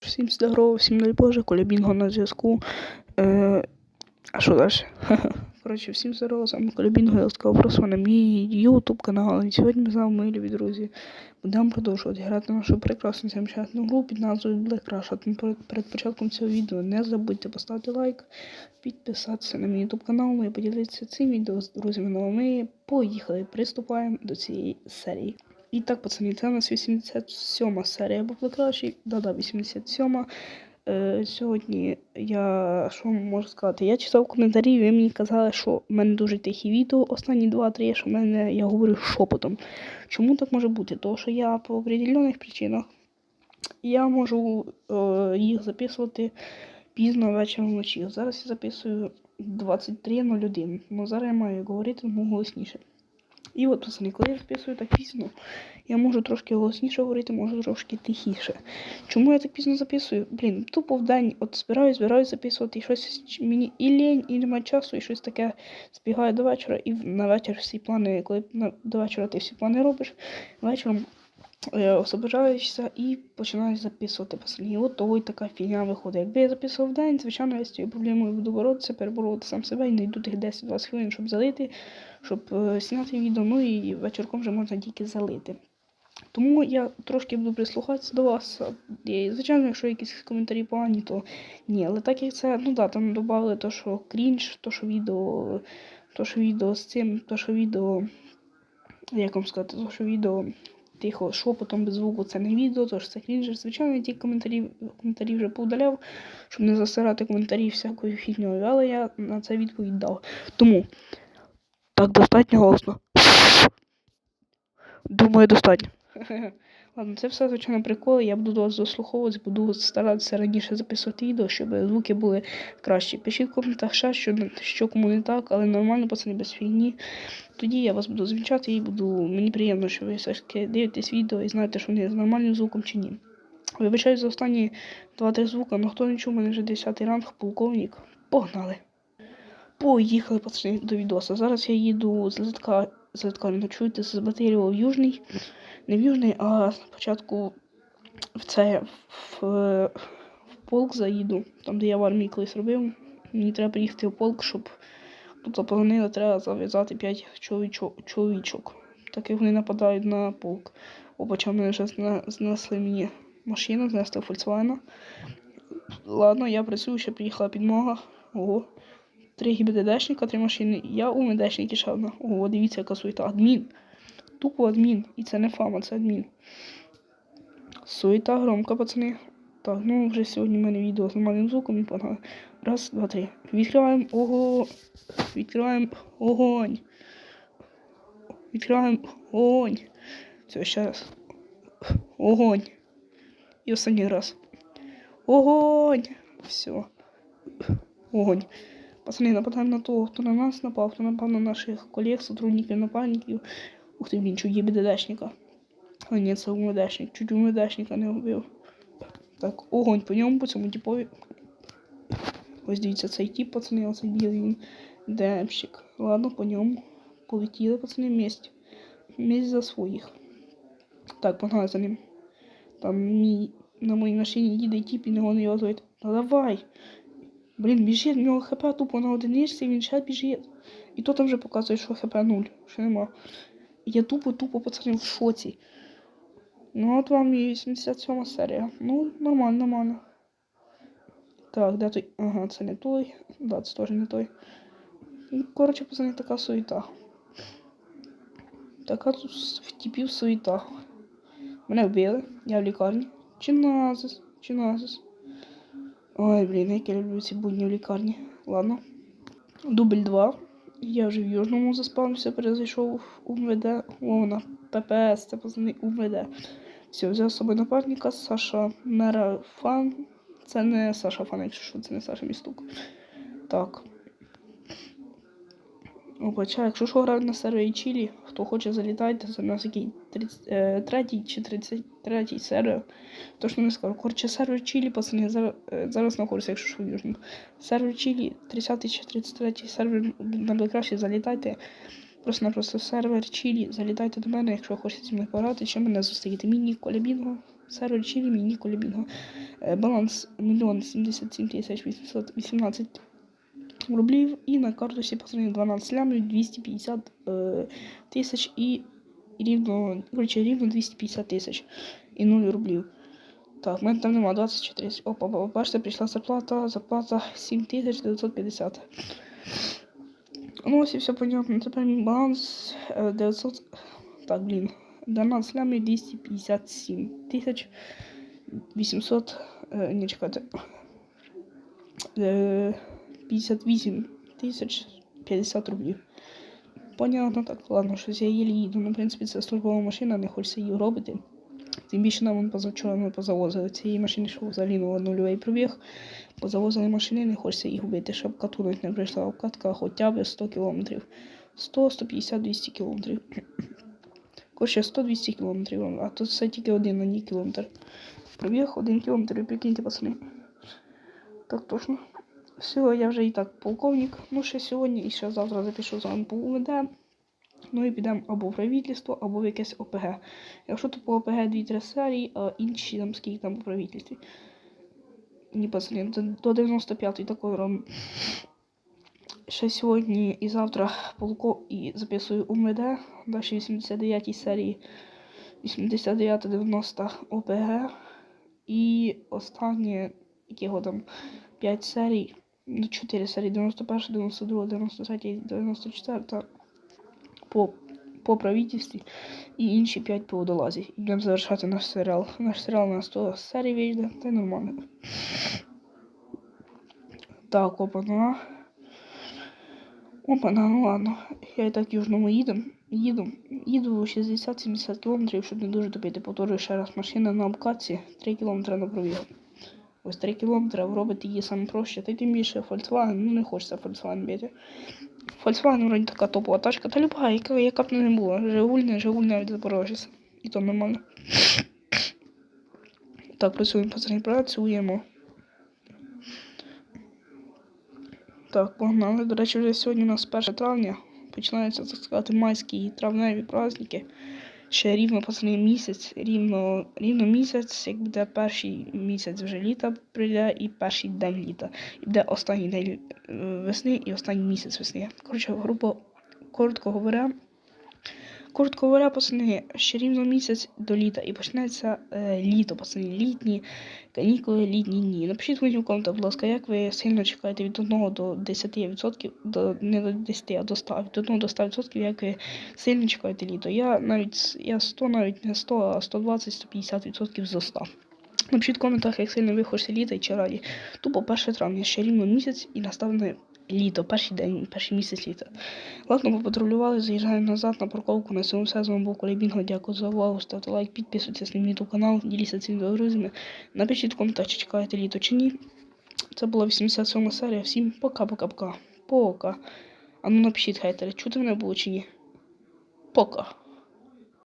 Всім здорово, всім дай Боже, Коля Бінго на зв'язку. Е, а що далі? Коротше, всім здорово, з вами Коля Бінго, я ласкаво прошу на мій YouTube канал. І сьогодні ми з вами, мої любі друзі, будемо продовжувати грати нашу прекрасну замечательну гру під назвою Black Rush. Тому перед, перед початком цього відео не забудьте поставити лайк, підписатися на мій YouTube канал і поділитися цим відео з друзями. Ну а ми поїхали, приступаємо до цієї серії. І так, пацани, це у нас 87 серія була краще. Да-да, 87. Е, сьогодні я що можу сказати? Я читав коментарі, ви мені казали, що в мене дуже тихі відео. Останні 2-3, що в мене я говорю шепотом. Чому так може бути? Тому що я по определених причинах я можу е, їх записувати пізно вечором вночі. Зараз я записую 23.01. Ну зараз я маю говорити тому голосніше. І от, пацани, коли я записую так пізно, я можу трошки голосніше говорити, можу трошки тихіше. Чому я так пізно записую? Блін, тупо в день от збираю, збираю записувати і щось мені і лінь, і немає часу, і щось таке збігає до вечора, і на вечір всі плани, коли на, до вечора ти всі плани робиш, вечором е, освобождаєшся і починаєш записувати пацани. От того така фігня виходить. Якби я записував день, звичайно, я з цією проблемою буду боротися, перебороти сам себе і знайду тих 10-20 хвилин, щоб залити, щоб е, зняти відео, ну і вечірком вже можна тільки залити. Тому я трошки буду прислухатися до вас. І, звичайно, якщо якісь коментарі погані, то ні. Але так як це, ну да, там додали то, що крінж, то, що відео, то, що відео з цим, то, що відео, як вам сказати, то, що відео тихо, шепотом без звуку, це не відео, то що це крінжер. Звичайно, я ті коментарі, коментарі вже поудаляв, щоб не засирати коментарі всякою фігньою, але я на це відповідь дав. Тому так достатньо голосно. Думаю, достатньо. Ладно, це все, звичайно, приколи. Я буду до вас дослуховуватися, буду старатися раніше записувати відео, щоб звуки були кращі. Пишіть в коментах ще, що, що кому не так, але нормально, пацани, без фігні. Тоді я вас буду звінчати і буду. Мені приємно, що ви все ж таки дивитесь відео і знаєте, що вони з нормальним звуком чи ні. Вибачаю за останні 2-3 звука, але хто не чув, у мене вже 10 ранг, полковник. Погнали! Поїхали, пацани, до відоса. Зараз я їду з литка, з литка, не чуєте, з Батирєва в Южний не в Южний, а спочатку в це в, в полк заїду, там де я в армії колись робив. Мені треба приїхати в полк, щоб тут заполонили, треба зав'язати 5 чоловічок, чоловічок. Так як вони нападають на полк. Обача мене вже знесли мені машину, знесли Volkswagen. Ладно, я працюю, ще приїхала підмога. Ого. Три ГБДДшника, три машини. Я у медешники ще одна. Ого, дивіться, яка суєта. Адмін тупо адмін. І це не фама, це адмін. Суета громка, пацани. Так, ну вже сьогодні в мене відео з нормальним звуком і погнали. Раз, два, три. Відкриваємо ого. Відкриваємо огонь. Відкриваємо огонь. Все, ще раз. Огонь. І останній раз. Огонь! Все. Огонь. Пацани, нападаємо на того, хто на нас напав, хто напав на наших колег, сотрудників, напальників. Ух ти, блін, чуть БДДшника. А ні, це УМДшник. Чуть УМДшника не вбив. Так, огонь по ньому, по цьому типові. Ось дивіться, цей тип, пацани, оцей білий він демщик. Ладно, по ньому. Полетіли, пацани, вместе. Вместе за своїх. Так, погнали за ним. Там мій на моїй машині їде тип і не гонить його звати. Ну давай. Блін, біжить, в нього хп тупо на одиничці, він ще біжить. І то там вже показує, що хп 0, що нема. Я тупо-тупо пацани в шоці. Ну от вам і 87 серія. Ну, нормально, нормально. Так, де той? Ага, це не той. Да, це теж не той. Ну, коротше, пацани, така суета. Така тут втіпів суета. Мене вбили, я в лікарні. Чи назис, чи назис. Ой, блін, як я люблю ці будні в лікарні. Ладно. Дубль 2. Я вже в Южному заспавнився, перезайшов у МВД. О, на ППС, це пацани УМВД. Все, взяв з собою напарника Саша Мерафан. Це не Саша Фан, якщо що, це не Саша Містук. Так. Обача, якщо що грають на сервері Чилі, хто хоче залітайте, у нас який 30, 3 чи 33 сервер. Точно не скажу. Коротше, сервер Чилі, пацани, зараз, е, зараз знаходиться, якщо що в Сервер Чилі, 30 чи 33 сервер найкраще залітайте. Просто-напросто сервер Чилі, залітайте до мене, якщо хочете зі мною пограти, чи мене зустріти. Міні Колябінго. Сервер Чилі, міні Колябінго. Е, Баланс 1 77 тисяч 818 рублів. І на картусі пацани 12 лямів 250 е, тисяч і рівно, коротше, рівно 250 тисяч і 0 рублів. Так, в там нема 24. Опа, бачите, прийшла зарплата, зарплата 7950. Ну, і все понятно. Тепер мій баланс е, 900. Так, блін. 12 лямів 257 тисяч 800. Е, не чекайте. Е, 58 тисяч 50 рублів. Понятно, так, ладно, щось я їлі їду. Ну, в принципі, це службова машина, не хочеться її робити. Тим більше нам позавчора ми позавозили цієї машини, що взагалі ну, нульовий пробіг. Позавозили машини, не хочеться їх вбити, щоб катунуть не прийшла обкатка хоча б 100 кілометрів. 100, 150, 200 кілометрів. Коротше, 100-200 кілометрів, а тут все тільки один на ній кілометр. Пробіг один кілометр, прикиньте, пацани. Так точно. Все, я вже і так полковник. Ну, ще сьогодні і ще завтра запишу з вами по УВД. Ну і підемо або в правительство, або в якесь ОПГ. Якщо то по ОПГ 2-3 серії, а інші там скільки там по правительстві. Ні, пацани, до, до 95-ї такої робимо. Ще сьогодні і завтра полко і записую УМВД, далі 89 серії, 89-90 ОПГ. І останнє, якого там 5 серій, 4 серії, 91, 92, 93, 94 по, по правительстві і інші 5 по водолазі. І будемо завершати наш серіал. Наш серіал на 100 серій вийде, й нормально. Так, опана. Опана, ну ладно. Я і так южному їду. Їду, їду 60-70 км, щоб не дуже топити. Повторюю ще раз машина на обкатці 3 км на пробіг. Ось 3 км робити її саме проще. Та й тим більше Volkswagen, ну не хочеться Volkswagen бити. Volkswagen вроді така топова тачка, та люба, яка, яка б не була. Жигуль, не Жигуль навіть Запорожець. І то нормально. Так, працюємо, пацани, працюємо. Так, погнали. До речі, вже сьогодні у нас 1 травня. Починаються, так сказати, майські і травневі праздники. Ще рівно пацани місяць, рівно, рівно місяць, як буде перший місяць вже літа прийде і перший день літа. І буде останній день е, весни і останній місяць весни. Коротше, грубо, коротко говоря, коротко говоря, пацани, ще рівно місяць до літа і почнеться е, літо, пацани, літні канікули, літні дні. Напишіть мені в коментах, будь ласка, як ви сильно чекаєте від 1 до 10%, до, не до 10, а до 100, від 1 до 100%, як ви сильно чекаєте літо. Я навіть я 100, навіть не 100, а 120-150% за 100. Напишіть в коментах, як сильно ви хочете літа і чи раді. Тупо 1 травня, ще рівно місяць і настане літо, перший день, перший місяць літа. Ладно, попатрулювали, заїжджаємо назад на парковку. На цьому все з вами був Колебінго. Дякую за увагу. Ставте лайк, підписуйтесь на мій YouTube канал, діліться цим відео друзями. Напишіть в коментарях, чи чекаєте літо чи ні. Це була 87 серія. Всім пока-пока-пока. Пока. А ну напишіть хейтери, чути мене було чи ні. Пока.